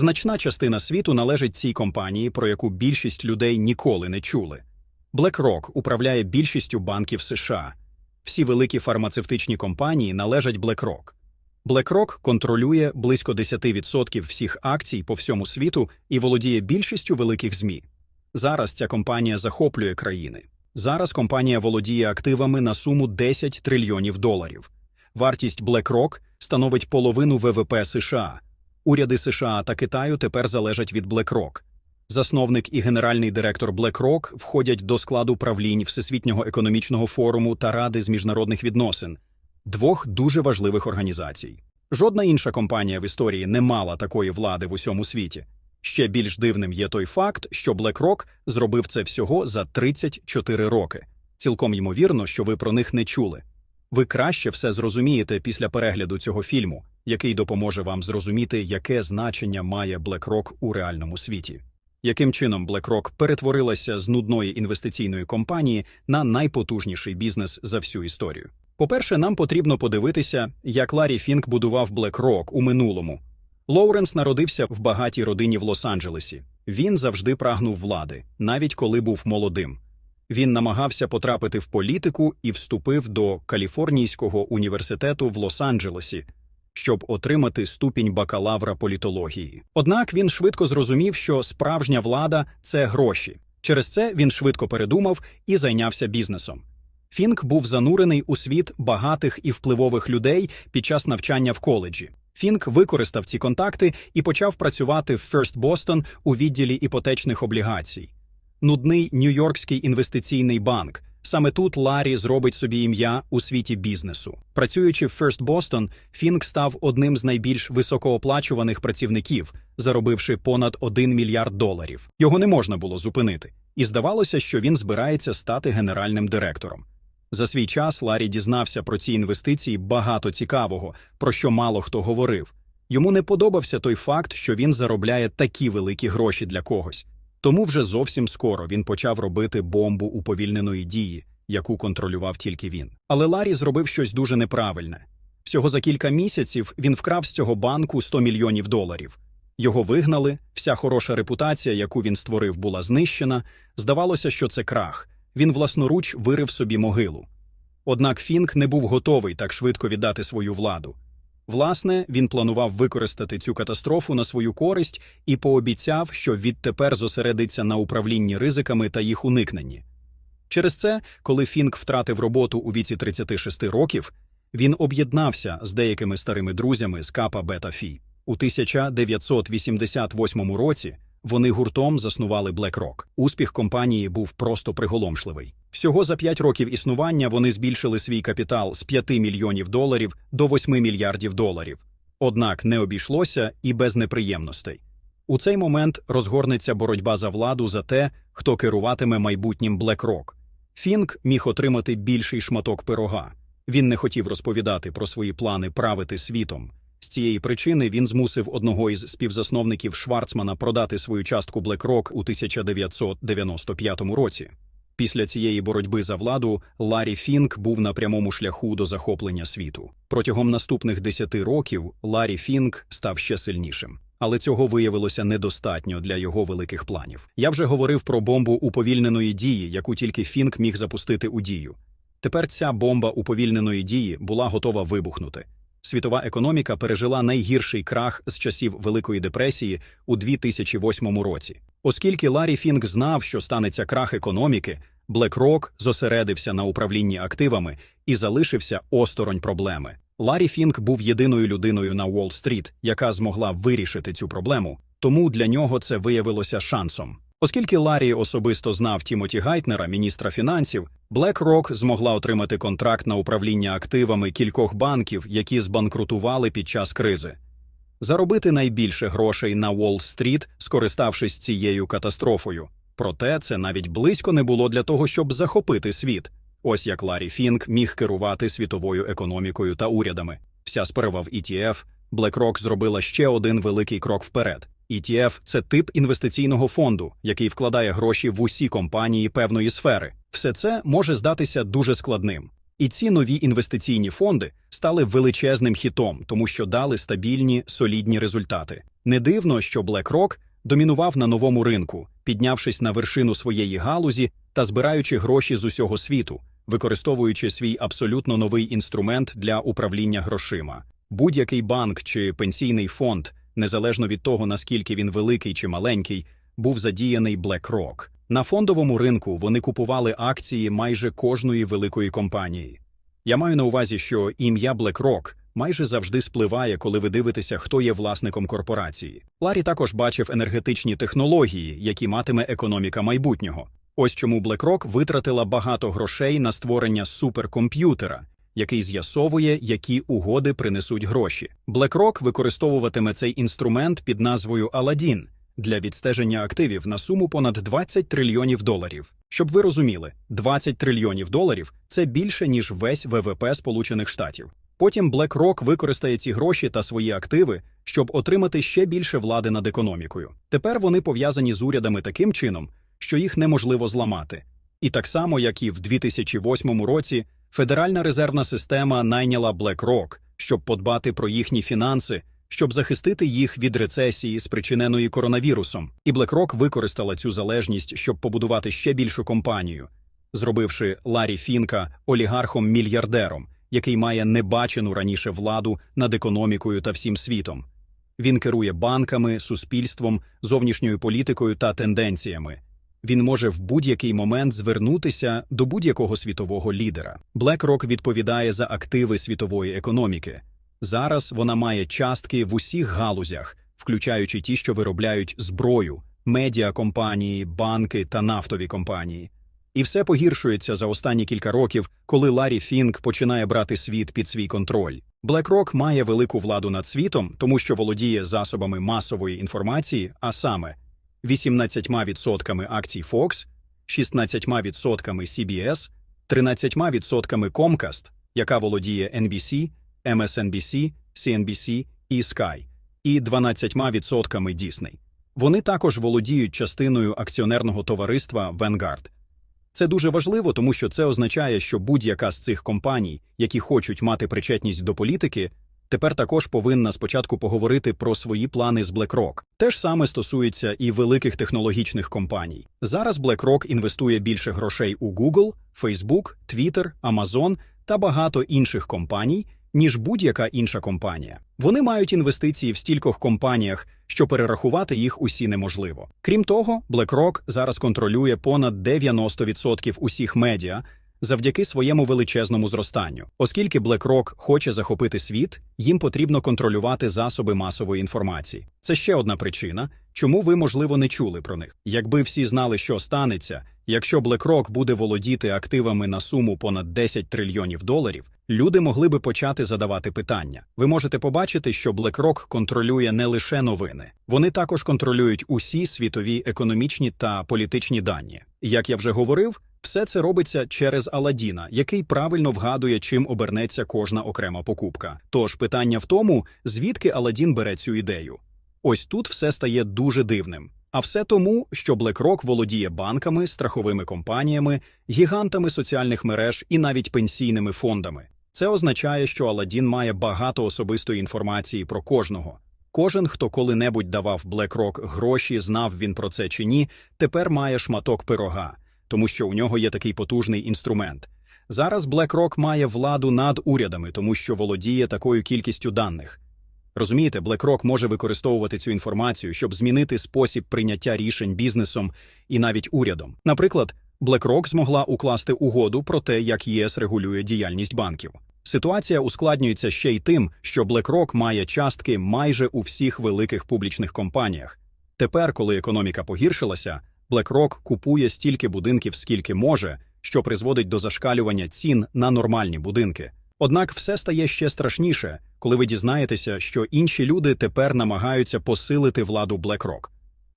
Значна частина світу належить цій компанії, про яку більшість людей ніколи не чули. BlackRock управляє більшістю банків США. Всі великі фармацевтичні компанії належать BlackRock. BlackRock контролює близько 10% всіх акцій по всьому світу і володіє більшістю великих ЗМІ. Зараз ця компанія захоплює країни. Зараз компанія володіє активами на суму 10 трильйонів доларів. Вартість BlackRock становить половину ВВП США. Уряди США та Китаю тепер залежать від BlackRock. Засновник і генеральний директор BlackRock входять до складу правлінь Всесвітнього економічного форуму та Ради з міжнародних відносин двох дуже важливих організацій. Жодна інша компанія в історії не мала такої влади в усьому світі. Ще більш дивним є той факт, що BlackRock зробив це всього за 34 роки. Цілком ймовірно, що ви про них не чули. Ви краще все зрозумієте після перегляду цього фільму, який допоможе вам зрозуміти, яке значення має BlackRock у реальному світі. Яким чином BlackRock перетворилася з нудної інвестиційної компанії на найпотужніший бізнес за всю історію? По-перше, нам потрібно подивитися, як Ларі Фінк будував BlackRock у минулому. Лоуренс народився в багатій родині в Лос-Анджелесі. Він завжди прагнув влади, навіть коли був молодим. Він намагався потрапити в політику і вступив до Каліфорнійського університету в Лос-Анджелесі, щоб отримати ступінь бакалавра політології. Однак він швидко зрозумів, що справжня влада це гроші. Через це він швидко передумав і зайнявся бізнесом. Фінк був занурений у світ багатих і впливових людей під час навчання в коледжі. Фінк використав ці контакти і почав працювати в First Boston у відділі іпотечних облігацій. Нудний Нью-Йоркський інвестиційний банк. Саме тут Ларі зробить собі ім'я у світі бізнесу. Працюючи в First Boston, Фінк став одним з найбільш високооплачуваних працівників, заробивши понад 1 мільярд доларів. Його не можна було зупинити, і здавалося, що він збирається стати генеральним директором. За свій час Ларі дізнався про ці інвестиції багато цікавого, про що мало хто говорив. Йому не подобався той факт, що він заробляє такі великі гроші для когось. Тому вже зовсім скоро він почав робити бомбу уповільненої дії, яку контролював тільки він. Але Ларі зробив щось дуже неправильне. Всього за кілька місяців він вкрав з цього банку 100 мільйонів доларів. Його вигнали, вся хороша репутація, яку він створив, була знищена. Здавалося, що це крах. Він власноруч вирив собі могилу. Однак Фінк не був готовий так швидко віддати свою владу. Власне, він планував використати цю катастрофу на свою користь і пообіцяв, що відтепер зосередиться на управлінні ризиками та їх уникненні. Через це, коли Фінк втратив роботу у віці 36 років, він об'єднався з деякими старими друзями з Капа Бета Фі. У 1988 році вони гуртом заснували BlackRock. Успіх компанії був просто приголомшливий. Всього за 5 років існування вони збільшили свій капітал з 5 мільйонів доларів до 8 мільярдів доларів. Однак не обійшлося і без неприємностей. У цей момент розгорнеться боротьба за владу за те, хто керуватиме майбутнім BlackRock. Фінк міг отримати більший шматок пирога. Він не хотів розповідати про свої плани правити світом. Цієї причини він змусив одного із співзасновників Шварцмана продати свою частку BlackRock у 1995 році. Після цієї боротьби за владу Ларі Фінк був на прямому шляху до захоплення світу. Протягом наступних десяти років Ларі Фінк став ще сильнішим. Але цього виявилося недостатньо для його великих планів. Я вже говорив про бомбу уповільненої дії, яку тільки Фінк міг запустити у дію. Тепер ця бомба уповільненої дії була готова вибухнути. Світова економіка пережила найгірший крах з часів Великої депресії у 2008 році. Оскільки Ларі Фінк знав, що станеться крах економіки, BlackRock зосередився на управлінні активами і залишився осторонь проблеми. Ларі Фінк був єдиною людиною на Уолл-стріт, яка змогла вирішити цю проблему, тому для нього це виявилося шансом. Оскільки Ларі особисто знав Тімоті Гайтнера, міністра фінансів, BlackRock змогла отримати контракт на управління активами кількох банків, які збанкрутували під час кризи. Заробити найбільше грошей на Уолл-стріт, скориставшись цією катастрофою. Проте це навіть близько не було для того, щоб захопити світ. Ось як Ларі Фінк міг керувати світовою економікою та урядами. Вся сперва в ETF, BlackRock зробила ще один великий крок вперед. ETF – це тип інвестиційного фонду, який вкладає гроші в усі компанії певної сфери. Все це може здатися дуже складним. І ці нові інвестиційні фонди стали величезним хітом, тому що дали стабільні солідні результати. Не дивно, що BlackRock домінував на новому ринку, піднявшись на вершину своєї галузі та збираючи гроші з усього світу, використовуючи свій абсолютно новий інструмент для управління грошима. Будь-який банк чи пенсійний фонд, незалежно від того, наскільки він великий чи маленький, був задіяний BlackRock. На фондовому ринку вони купували акції майже кожної великої компанії. Я маю на увазі, що ім'я BlackRock майже завжди спливає, коли ви дивитеся, хто є власником корпорації. Ларі також бачив енергетичні технології, які матиме економіка майбутнього. Ось чому BlackRock витратила багато грошей на створення суперкомп'ютера, який з'ясовує, які угоди принесуть гроші. BlackRock використовуватиме цей інструмент під назвою Aladdin для відстеження активів на суму понад 20 трильйонів доларів. Щоб ви розуміли, 20 трильйонів доларів це більше ніж весь ВВП Сполучених Штатів. Потім BlackRock використає ці гроші та свої активи, щоб отримати ще більше влади над економікою. Тепер вони пов'язані з урядами таким чином, що їх неможливо зламати. І так само, як і в 2008 році, Федеральна резервна система найняла BlackRock, щоб подбати про їхні фінанси, щоб захистити їх від рецесії, спричиненої коронавірусом. І BlackRock використала цю залежність, щоб побудувати ще більшу компанію, зробивши Ларі Фінка олігархом-мільярдером, який має небачену раніше владу над економікою та всім світом. Він керує банками, суспільством, зовнішньою політикою та тенденціями. Він може в будь-який момент звернутися до будь-якого світового лідера. BlackRock відповідає за активи світової економіки. Зараз вона має частки в усіх галузях, включаючи ті, що виробляють зброю, медіакомпанії, банки та нафтові компанії. І все погіршується за останні кілька років, коли Ларі Фінк починає брати світ під свій контроль. BlackRock має велику владу над світом, тому що володіє засобами масової інформації, а саме 18% акцій Fox, 16% CBS, 13% Comcast, яка володіє NBC, MSNBC, CNBC і Sky, і 12% Disney. Вони також володіють частиною акціонерного товариства Vanguard. Це дуже важливо, тому що це означає, що будь-яка з цих компаній, які хочуть мати причетність до політики, тепер також повинна спочатку поговорити про свої плани з BlackRock. Те ж саме стосується і великих технологічних компаній. Зараз BlackRock інвестує більше грошей у Google, Facebook, Twitter, Amazon та багато інших компаній, ніж будь-яка інша компанія. Вони мають інвестиції в стількох компаніях, що перерахувати їх усі неможливо. Крім того, BlackRock зараз контролює понад 90% усіх медіа завдяки своєму величезному зростанню. Оскільки BlackRock хоче захопити світ, їм потрібно контролювати засоби масової інформації. Це ще одна причина, чому ви, можливо, не чули про них. Якби всі знали, що станеться, якщо BlackRock буде володіти активами на суму понад 10 трильйонів доларів, люди могли би почати задавати питання. Ви можете побачити, що BlackRock контролює не лише новини, вони також контролюють усі світові економічні та політичні дані. Як я вже говорив, все це робиться через Аладдіна, який правильно вгадує, чим обернеться кожна окрема покупка. Тож питання в тому, звідки Аладдін бере цю ідею. Ось тут все стає дуже дивним. А все тому, що BlackRock володіє банками, страховими компаніями, гігантами соціальних мереж і навіть пенсійними фондами. Це означає, що Аладдін має багато особистої інформації про кожного. Кожен, хто коли-небудь давав BlackRock гроші, знав він про це чи ні, тепер має шматок пирога, тому що у нього є такий потужний інструмент. Зараз BlackRock має владу над урядами, тому що володіє такою кількістю даних. Розумієте, BlackRock може використовувати цю інформацію, щоб змінити спосіб прийняття рішень бізнесом і навіть урядом. Наприклад, BlackRock змогла укласти угоду про те, як ЄС регулює діяльність банків. Ситуація ускладнюється ще й тим, що BlackRock має частки майже у всіх великих публічних компаніях. Тепер, коли економіка погіршилася, BlackRock купує стільки будинків, скільки може, що призводить до зашкалювання цін на нормальні будинки. Однак все стає ще страшніше, коли ви дізнаєтеся, що інші люди тепер намагаються посилити владу BlackRock.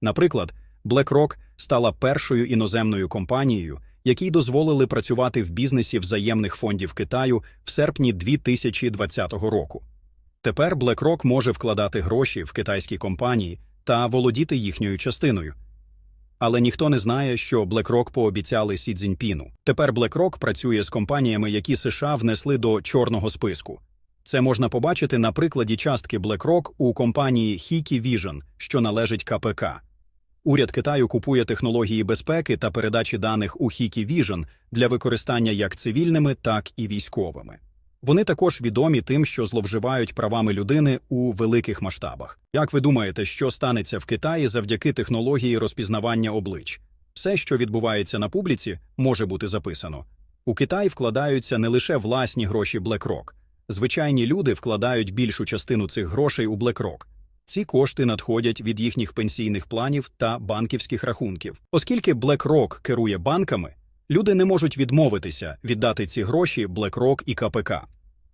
Наприклад, BlackRock стала першою іноземною компанією, якій дозволили працювати в бізнесі взаємних фондів Китаю в серпні 2020 року. Тепер BlackRock може вкладати гроші в китайські компанії та володіти їхньою частиною. Але ніхто не знає, що BlackRock пообіцяли Сі Цзіньпіну. Тепер BlackRock працює з компаніями, які США внесли до чорного списку. Це можна побачити на прикладі частки BlackRock у компанії Hiki Vision, що належить КПК. Уряд Китаю купує технології безпеки та передачі даних у Hiki Vision для використання як цивільними, так і військовими. Вони також відомі тим, що зловживають правами людини у великих масштабах. Як ви думаєте, що станеться в Китаї завдяки технології розпізнавання облич? Все, що відбувається на публіці, може бути записано. У Китай вкладаються не лише власні гроші BlackRock. Звичайні люди вкладають більшу частину цих грошей у BlackRock. Ці кошти надходять від їхніх пенсійних планів та банківських рахунків. Оскільки BlackRock керує банками, люди не можуть відмовитися віддати ці гроші BlackRock і КПК.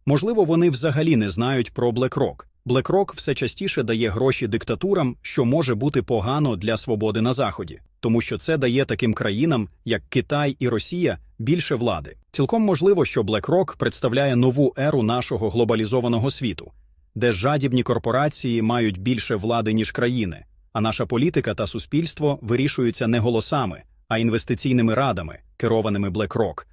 Можливо, вони взагалі не знають про BlackRock. BlackRock все частіше дає гроші диктатурам, що може бути погано для свободи на Заході, тому що це дає таким країнам, як Китай і Росія, більше влади. Цілком можливо, що BlackRock представляє нову еру нашого глобалізованого світу, де жадібні корпорації мають більше влади, ніж країни, а наша політика та суспільство вирішуються не голосами, а інвестиційними радами, керованими BlackRock.